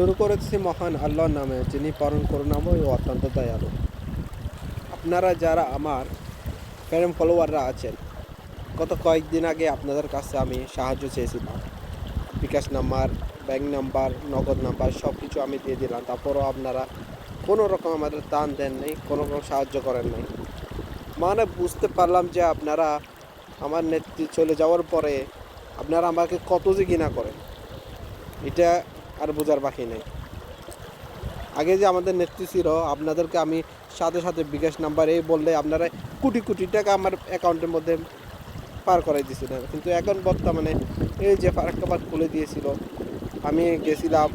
শুরু করেছি মহান আল্লাহর নামে, যিনি পরম করুণাময় ও অত্যন্ত দয়ালু। আপনারা যারা আমার প্রেম ফলোয়াররা আছেন, গত কয়েকদিন আগে আপনাদের কাছে আমি সাহায্য চেয়েছিলাম। BKash number, bank number, Nagad number সব কিছু আমি দিয়ে দিলাম। তারপরও আপনারা কোনো রকম আমাদের টান দেন নেই, কোনো রকম সাহায্য করেন নাই। মানে বুঝতে পারলাম যে আপনারা আমার নেত্রী চলে যাওয়ার পরে আপনারা আমাকে কত যে ঘৃণা করেন। এটা আর বোঝার বাকি নেই। আগে যে আমাদের নেত্রী ছিল, আপনাদেরকে আমি সাথে সাথে বিকাশ নাম্বার এই বললে আপনারা কোটি কোটি টাকা আমার অ্যাকাউন্টের মধ্যে পার করাই দিয়েছিলেন। কিন্তু এখন বর্তমানে এই যে ফারাক্কাবাদ খুলে দিয়েছিল, আমি গেছিলাম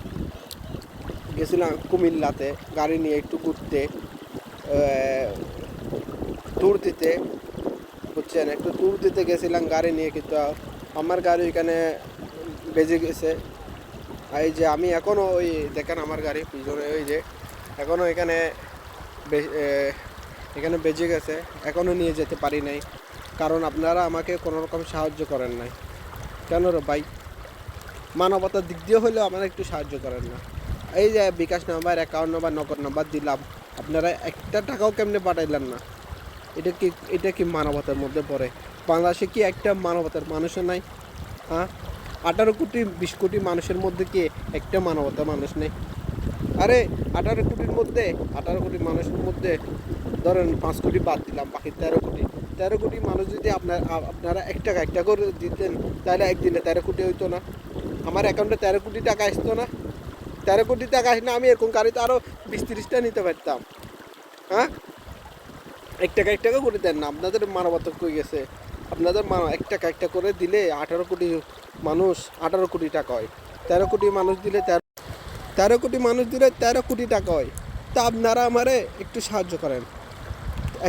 গেছিলাম কুমিল্লাতে গাড়ি নিয়ে একটু ঘুরতে ট্যুর দিতে, বুঝছেন? একটু ট্যুর দিতে গেছিলাম, গাড়ি নিয়ে, কিন্তু আমার গাড়ি এখানে বেজে গেছে। এই যে আমি এখনও ওই দেখেন আমার গাড়ি পিছনে, ওই যে এখনও এখানে এখানে বেজে গেছে এখনও নিয়ে যেতে পারি নাই। কারণ আপনারা আমাকে কোনো রকম সাহায্য করেন নাই। কেন রে ভাই? মানবতার দিক দিয়ে হলেও আমার একটু সাহায্য করেন না। এই যে bKash number account number Nagad number দিলাম। আপনারা একটা টাকাও কেমনে পাঠাইলেন না? এটা কি এটা কি মানবতার মধ্যে পড়ে? বাংলাদেশে কি একটা মানবতার মানুষও নাই? হ্যাঁ? আঠারো কোটি, বিশ কোটি মানুষের মধ্যে কি একটা মানবতা মানুষ নেই? আরে, আঠারো কোটির মধ্যে, আঠারো কোটি মানুষের মধ্যে ধরেন পাঁচ কোটি বাদ দিলাম, বাকি তেরো কোটি। তেরো কোটি মানুষ যদি আপনার আপনারা এক টাকা একটা করে দিতেন, তাহলে একদিনে তেরো কোটি হইতো না। আমার অ্যাকাউন্টে তেরো কোটি টাকা আসতো না। তেরো কোটি টাকা আসলে আমি এরকম গাড়িতে আরও বিশ তিরিশটা নিতে পারতাম। হ্যাঁ? এক টাকা এক টাকা করে দেন না, আপনাদের মানবতা কই গেছে? আপনাদের এক টাকা একটা করে দিলে আঠারো কোটি মানুষ, আঠারো কোটি টাকা হয়। তেরো কোটি মানুষ দিলে তেরো তেরো কোটি মানুষ দিলে তেরো কোটি টাকা হয়। তা আপনারা আমারে একটু সাহায্য করেন।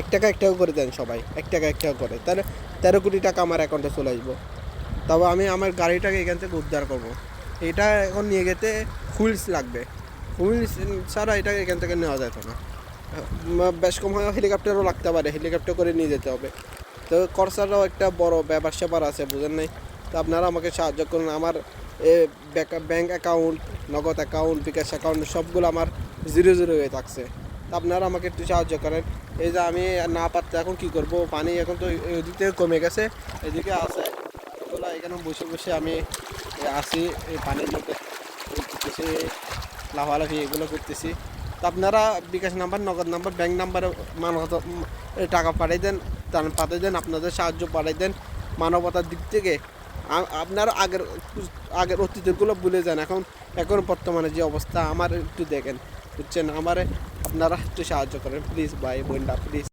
এক টাকা এক টাকা করে দেন সবাই, এক টাকা এক টাকা করে। তাহলে তেরো কোটি টাকা আমার অ্যাকাউন্টে চলে আসব। তবে আমি আমার গাড়িটাকে এখান থেকে উদ্ধার করব। এটা এখন নিয়ে যেতে হুইলস লাগবে। হুইলস ছাড়া এটা এখান থেকে নেওয়া যেত না। বেশ কম হয় হেলিকপ্টারও লাগতে পারে। হেলিকপ্টার করে নিয়ে যেতে হবে। তো খরচাটাও একটা বড় ব্যাপার স্যাপার আছে, বুঝেন নাই? তো আপনারা আমাকে সাহায্য করুন। আমার bank account, Nagad account, bKash account সবগুলো আমার জিরো জিরো হয়ে থাকছে। তো আপনারা আমাকে একটু সাহায্য করেন। এই যে আমি না পারতে এখন কি করব? পানি এখন তো এদিক থেকে কমে গেছে, এদিকে আছে। এখানে বসে বসে আমি আসি, এই পানির মধ্যে লাফালাফি এগুলো করতেছি। তো আপনারা bKash number, Nagad number, bank নাম্বারে মানবত টাকা পাঠিয়ে দেন। তার পাঠিয়ে দেন, আপনাদের সাহায্য পাঠিয়ে দেন মানবতার দিক থেকে। আপনার আগের আগের অতীতগুলো ভুলে যান। এখন এখন বর্তমানে যে অবস্থা, আমার একটু দেখেন, বুঝছেন? আমার আপনারা একটু সাহায্য করেন প্লিজ ভাই বোনটা প্লিজ